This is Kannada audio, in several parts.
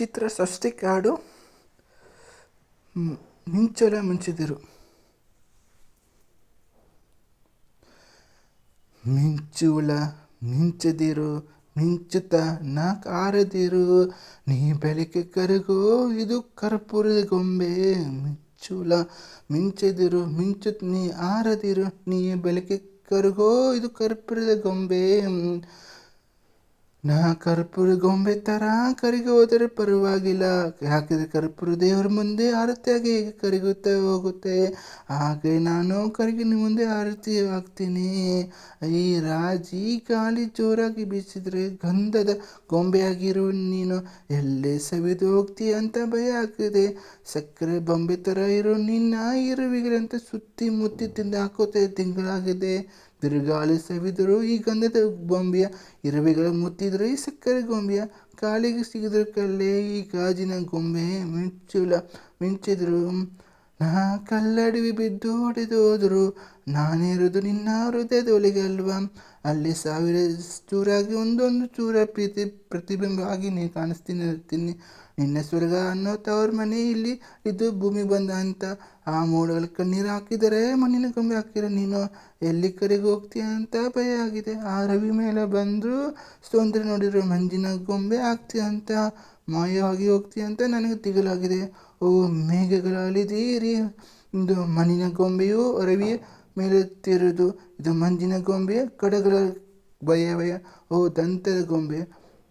ಚಿತ್ರ ಸೃಷ್ಟಿ ಕಾಡು ಮಿಂಚಲ ಮಿಂಚಿದಿರು. ಮಿಂಚುಳ ಮಿಂಚದಿರು ಮಿಂಚುತ ನಾ ಕಾರದಿರು ನೀ ಬೆಳಕೆ ಕರಗೋ ಇದು ಕರ್ಪೂರದ ಗೊಂಬೆ. ಮಿಂಚುಳ ಮಿಂಚದಿರು ಮಿಂಚುತ್ ನೀ ಆರದಿರು, ನೀ ಬೆಳಕೆ ಕರಗೋ ಇದು ಕರ್ಪೂರದ ಗೊಂಬೆ. ನಾ ಕರ್ಪೂರ ಗೊಂಬೆ ಥರ ಕರಿಗೆ ಹೋದರೆ ಪರವಾಗಿಲ್ಲ. ಯಾಕಿದ್ರೆ ಕರ್ಪೂರ ದೇವರ ಮುಂದೆ ಆರತಿಯಾಗಿ ಕರಗುತ್ತಾ ಹೋಗುತ್ತೆ. ಹಾಗೆ ನಾನು ಕರಿಗೆ ಮುಂದೆ ಆರತಿ ಆಗ್ತೀನಿ. ಈ ರಾಜಿ ಗಾಳಿ ಜೋರಾಗಿ ಬೀಸಿದರೆ ಗಂಧದ ಗೊಂಬೆಯಾಗಿರು ನೀನು ಎಲ್ಲೇ ಸವಿದು ಹೋಗ್ತೀಯ ಅಂತ ಭಯ ಆಗ್ತಿದೆ. ಸಕ್ಕರೆ ಬೊಂಬೆ ಥರ ಇರೋ ನಿನ್ನ ಇರುವಿಗಳಂತ ಸುತ್ತಿ ಮುತ್ತಿ ತಿಂದು ಹಾಕೋತೆ ತಿಂಗಳಾಗಿದೆ. ಬಿರುಗಾಳಿ ಸವಿದರು ಈ ಗಂಧದ ಬೊಂಬೆಯ ಇರುವೆಗಳು ಮುತ್ತಿದ್ರು ಈ ಸಕ್ಕರೆ ಗೊಂಬೆಯ ಕಾಲಿಗೆ ಸಿಗಿದ್ರು ಕಲ್ಲೇ ಈ ಗಾಜಿನ ಗೊಂಬೆ ಮಿಂಚುಲ ಮಿಂಚಿದ್ರು ನಾ ಕಲ್ಲಡಿವಿ ಬಿದ್ದು ಹೊಡೆದು ಹೋದರು ನಾನಿರೋದು ನಿನ್ನ ಹೃದಯದ ಅಲ್ವಾ ಅಲ್ಲಿ ಸಾವಿರ ಚೂರಾಗಿ ಒಂದೊಂದು ಚೂರ ಪ್ರೀತಿ, ಪ್ರತಿಬಿಂಬವಾಗಿ ನೀ ಕಾಣಿಸ್ತೀನಿ ಇರ್ತೀನಿ ನಿನ್ನ ಸ್ವರ್ಗ ಅನ್ನೋ ತವ್ರ ಮನೆ ಇಲ್ಲಿ, ಇದು ಭೂಮಿ ಬಂದ ಅಂತ. ಆ ಮೋಡಗಳ ಕಣ್ಣೀರು ಹಾಕಿದರೆ ಮಣ್ಣಿನ ಗೊಂಬೆ ಹಾಕಿರ ನೀನು ಎಲ್ಲಿ ಕರೆಗೆ ಹೋಗ್ತೀಯ ಅಂತ ಭಯ ಆಗಿದೆ. ಆ ರವಿ ಮೇಲೆ ಬಂದು ಸೌಂದರ್ಯ ನೋಡಿದ್ರು ಮಂಜಿನ ಗೊಂಬೆ ಆಗ್ತೀಯ ಅಂತ, ಮಾಯವಾಗಿ ಹೋಗ್ತೀಯ ಅಂತ ನನಗೆ ತಿಗಲಾಗಿದೆ. ಓ ಮೇಘಗಳಲ್ಲಿದ್ದೀರಿ ಇದು ಮಣ್ಣಿನ ಗೊಂಬೆಯು ರವಿ ಮೇಲೆತ್ತಿರುವುದು. ಇದು ಮಂಜಿನ ಗೊಂಬೆ, ಕಡಗಳ ಭಯ ಓ, ದಂತದ ಗೊಂಬೆ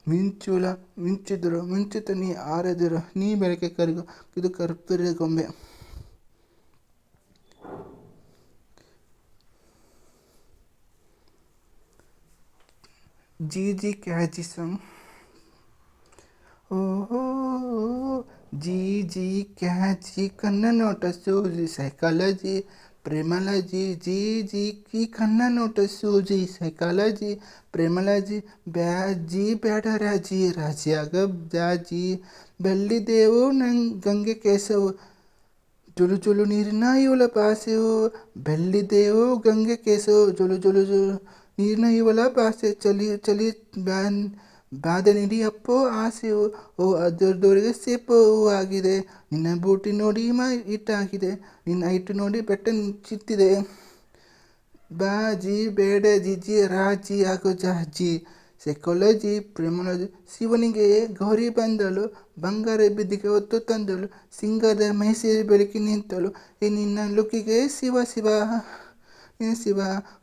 ಮಿಂಚುಳ ಮಿಂಚಿದ್ರು, ಮಿಂಚುತ್ತ ನೀ ಆರದಿರು, ನೀ ಬೆಳಕೆ ಕರಗು. ಇದು ಕರ್ಪೂರದ ಗೊಂಬೆ. ಜಿ ಜಿ ಕ್ಯಾಜಿ ಸಾಂಗ್ ಓಹೋ ಜಿ ಜಿ ಕ್ಯಾಜಿ ಕನ್ನ ನೋಟ ಸೂಜಿ ಸೈಕಾಲಜಿ. ಪ್ರೇಮಲಜಿ ಜಿ ಜಿ ಕಿ ಕನ್ನ ನೋಟ ಸೂಜಿ ಸೈಕಾಲಜಿ ಪ್ರೇಮಲಜಿ ಬ್ಯಾಜಿ ಬೇಡ ರಾಜಿ ರಾಜಿಯಾಗ ಜಾಜಿ ಬೆಳ್ಳಿದೇವು ನಂಗೆ ಗಂಗೆ ಕೇಸವು ಜುಲು ಜುಲು ನೀರಿನ ಇವಳ ಭಾಷೆಯು ಬೆಳ್ಳಿದೇವು ಗಂಗೆ ಕೇಸವು ಜುಲು ಜುಲು ಜುಲು ನೀರಿನ ಇವಳ ಭಾಷೆ ಚಲಿ ಚಲಿ ಬ್ಯಾನ್ ಬಾಧೆ ನೀಡಿ, ಅಪ್ಪೋ ಆಸೆಯು ಓ ಅದರದವರಿಗೆ ಸೇಪು ಆಗಿದೆ. ನಿನ್ನ ಬೂಟಿ ನೋಡಿ ಮ ಇಟ್ಟಾಗಿದೆ ನಿನ್ನ ಇಟ್ಟು ನೋಡಿ ಬೆಟ್ಟ ಚಿತ್ತಿದೆ. ಬಾಜಿ, ಬೇಡ, ಜಿಜಿ, ರಾಜಿ ಹಾಗೂ ಜಾಜಿ. ಸೈಕಾಲಜಿ ಪ್ರೇಮಲಜಿ ಶಿವನಿಗೆ ಗೌರಿ ಬಂದಳು. ಬಂಗಾರ ಬಿದ್ದಿಗೆ ಹೊತ್ತು ತಂದಳು. ಸಿಂಗದ ಮೈಸೂರು ಬೆಳಕಿ ನಿಂತಳು. ಈ ನಿನ್ನ ಲುಕ್ಕಿಗೆ ಶಿವ ಶಿವ ಶಿವ.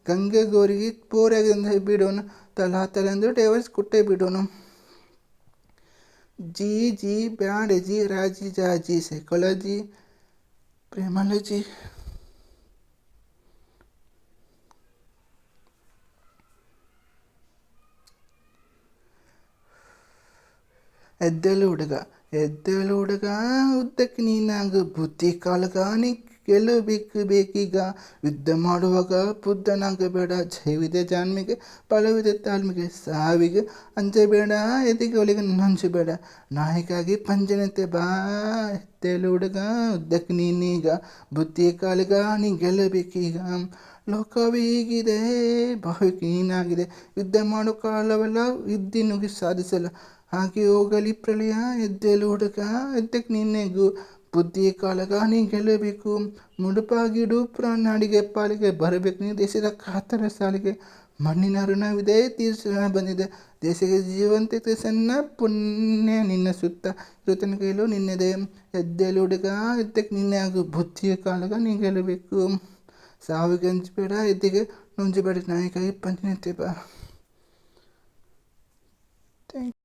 ಗಂಗೆ ಗೌರಿಗೆ ಪೋರಾಗಿ ಬಿಡೋನು ತಲಾ ತಲೆಂದು ಡೈವರ್ಸ್ ಕೊಟ್ಟೇ ಬಿಡೋನು ಜಿ ಜಿ ಬ್ಯಾಡ ಜಿ ರಾಜಿ ಜಾಜಿ ಸೈಕಾಲಜಿ ಪ್ರೇಮಲಜಿ ಎದ್ದಲು ಹುಡುಗ ಎದ್ದಲು ಹುಡುಗ ಉದ್ದಕ್ಕೆ ನೀನಾಗ ಬುದ್ಧಿ ಕಾಲಗ ನೀ ಗೆಲ್ಲಬೇಕು ಬೇಕೀಗ ಯುದ್ಧ ಮಾಡುವಾಗ ಬುದ್ಧನಾಗಬೇಡ ಜೈವಿದೆ ಜಾನ್ಮಿಗೆ ಬಲವಿದೆ ತಾಳ್ಮೆಗೆ ಸಾವಿಗೆ ಅಂಜಬೇಡ ಎದೆಗೆ ಒಳಗೆ ನಂಜಬೇಡ ನಾಯಿಗಾಗಿ ಪಂಜನತೆ ಬಾ ಎದ್ದೇಳು ಹುಡುಗ ಉದ್ದಕ್ಕೆ ನೀನೀಗ ಬುದ್ಧಿ ಕಾಲಿಗ ನೀ ಗೆಲ್ಲಬೇಕೀಗ ಲೋಕವೇ ಹೀಗಿದೆ ಬಹುಕ್ ನೀನಾಗಿದೆ ಯುದ್ಧ ಮಾಡೋ ಕಾಲವೆಲ್ಲ ಯುದ್ಧಿನುಗಿ ಸಾಧಿಸಲ್ಲ ಹಾಗೆ ಹೋಗಲಿ ಪ್ರಳಯ ಎದ್ದೇಳು ಹುಡುಗ ಎದ್ದಕ್ಕೆ ನಿನ್ನೆಗೂ ಬುದ್ಧಿಯ ಕಾಲಗ ನೀ ಗೆಲ್ಲಬೇಕು ಮುಡುಪಾಗಿಡು ನಾಡಿಗೆ ಪಾಲಿಗೆ ಬರಬೇಕು ನೀ ದೇಶದ ಕಾತರ ಸಾಲಿಗೆ ಮಣ್ಣಿನ ಋಣವಿದೆ ತೀರ್ಸ ಬಂದಿದೆ ದೇಶಕ್ಕೆ ಜೀವಂತಿಕೆ ಸಣ್ಣ ಪುಣ್ಯ ನಿನ್ನ ಸುತ್ತ ಇರುತ್ತನ ಕೈಲು ನಿನ್ನೆದೆ ಎದ್ದೇಳು ಹುಡುಗ ಎದ್ದಕ್ಕೆ ನಿನ್ನೆ ಆಗು ಬುದ್ಧಿಯ ಕಾಲಗ ನೀ ಗೆಲ್ಲಬೇಕು ಸಾವಿಗೆ ಹಂಚಬೇಡ ಎದ್ದಿಗೆ ನುಂಜಬೇಡ ನಾಯಿಕಾಗಿ ಪಂಚನತೆ ಬಾ ಥ್ಯಾಂಕ್